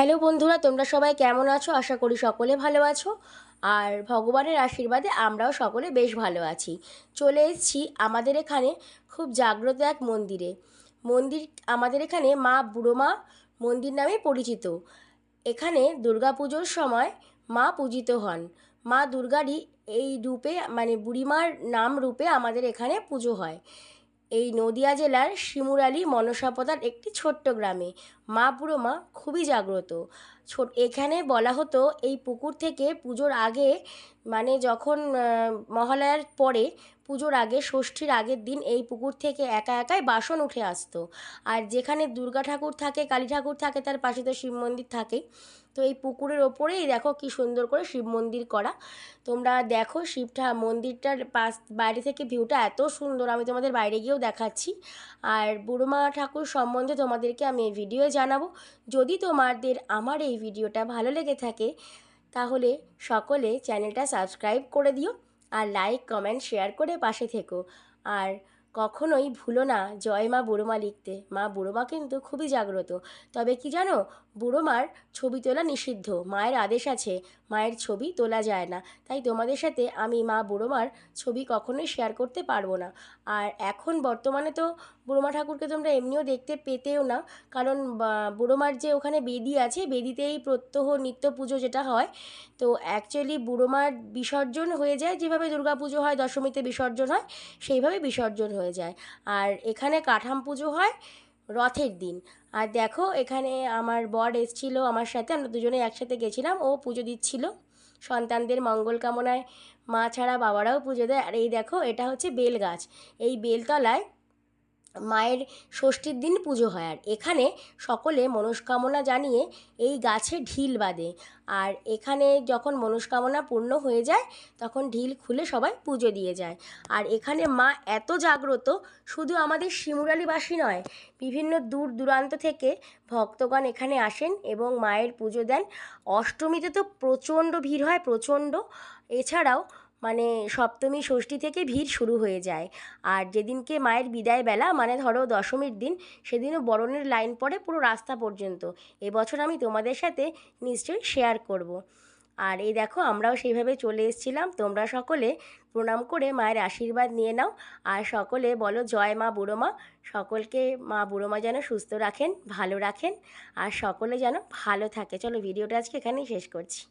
Hello বন্ধুরা, তোমরা সবাই কেমন আছো? আশা করি সকলে ভালো আছো। আর ভগবানের আশীর্বাদে আমরাও সকলে বেশ ভালো আছি। চলে এসেছি আমাদের এখানে খুব জাগ্রত এক মন্দিরে। মন্দির, আমাদের এখানে মা বুড়ো মা মন্দির নামে পরিচিত। এখানে দুর্গাপুজোর সময় মা পূজিত হন। মা দুর্গারই এই রূপে মানে বুড়িমার নাম রূপে আমাদের এখানে পুজো হয়। এই নদিয়া জেলার শিমুরালী মনসাপদার একটি ছোট্ট গ্রামে। মা বুড়ো মা খুবই জাগ্রত। ছোট, এখানে বলা হতো এই পুকুর থেকে পুজোর আগে মানে যখন মহালয়ার পরে পুজোর আগে, ষষ্ঠীর আগের দিন এই পুকুর থেকে একা একাই বাসন উঠে আসতো। আর যেখানে দুর্গা ঠাকুর থাকে, কালী ঠাকুর থাকে, তার পাশে তো শিব মন্দির থাকে। তো এই পুকুরের ওপরেই দেখো কি সুন্দর করে শিব মন্দির করা। তোমরা দেখো শিবটা মন্দিরটার পাশ, বাইরে থেকে ভিউটা এত সুন্দর। আমি তোমাদের বাইরে গিয়েও দেখাচ্ছি। আর বুড়োমা ঠাকুর সম্বন্ধে তোমাদেরকে আমি এই ভিডিও জানাব। যদি তোমাদের আমার এই ভিডিওটা ভালো লেগে থাকে, তাহলে সকলে চ্যানেলটা সাবস্ক্রাইব করে দিও। আর লাইক কমেন্ট শেয়ার করে পাশে থেকো। আর কখনোই ভুলো না জয় মা বুড়োমা লিখতে। মা বুড়োমা কিন্তু খুবই জাগ্রত। তবে কি জানো, বুড়োমার ছবি তোলা নিষিদ্ধ। মায়ের আদেশ আছে মায়ের ছবি তোলা যায় না। তাই তোমাদের সাথে আমি মা বুড়োমার ছবি কখনোই শেয়ার করতে পারব না। আর এখন বর্তমানে তো বুড়োমা ঠাকুরকে তোমরা এমনিও দেখতে পেতেও না। কারণ বুড়োমার যে ওখানে বেদি আছে, বেদিতেই প্রত্যহ নিত্য পুজো যেটা হয়, তো অ্যাকচুয়ালি বুড়োমার বিসর্জন হয়ে যায় যেভাবে দুর্গা পুজো হয়, দশমীতে বিসর্জন হয়, সেইভাবে বিসর্জন হয়ে যায়। আর এখানে কাঠাম পুজো হয় রথের দিন। আর দেখো, এখানে আমার বর এসছিল আমার সাথে, আমরা দুজনে একসাথে গেছিলাম, ও পুজো দিচ্ছিল। সন্তানদের মঙ্গল কামনায় মা ছাড়া বাবারাও পুজো দেয়। আর এই দেখো, এটা হচ্ছে বেল গাছ। এই বেলতলায় মায়ের ষষ্ঠীর দিন পুজো হয়। আর এখানে সকলে মনস্কামনা জানিয়ে এই গাছে ঢিল বাঁধে। আর এখানে যখন মনস্কামনা পূর্ণ হয়ে যায়, তখন ঢিল খুলে সবাই পুজো দিয়ে যায়। আর এখানে মা এত জাগ্রত, শুধু আমাদের শিমুরালিবাসী নয়, বিভিন্ন দূর দূরান্ত থেকে ভক্তগণ এখানে আসেন এবং মায়ের পুজো দেন। অষ্টমীতে তো প্রচণ্ড ভিড় হয়, প্রচণ্ড। এছাড়াও মানে সপ্তমী ষষ্ঠী থেকে ভিড় শুরু হয়ে যায়। আর যেদিনকে মায়ের বিদায় বেলা মানে ধরো দশমীর দিন, সেদিনও বরণের লাইন পড়ে পুরো রাস্তা পর্যন্ত। এবছর আমি তোমাদের সাথে নিশ্চয়ই শেয়ার করব। আর এই দেখো, আমরাও সেইভাবে চলে এসেছিলাম। তোমরা সকলে প্রণাম করে মায়ের আশীর্বাদ নিয়ে নাও। আর সকলে বলো, জয় মা বুড়ো মা সকলকে মা বুড়ো মা যেন সুস্থ রাখেন, ভালো রাখেন। আর সকলে যেন ভালো থাকে। চলো, ভিডিওটা আজকে এখানেই শেষ করছি।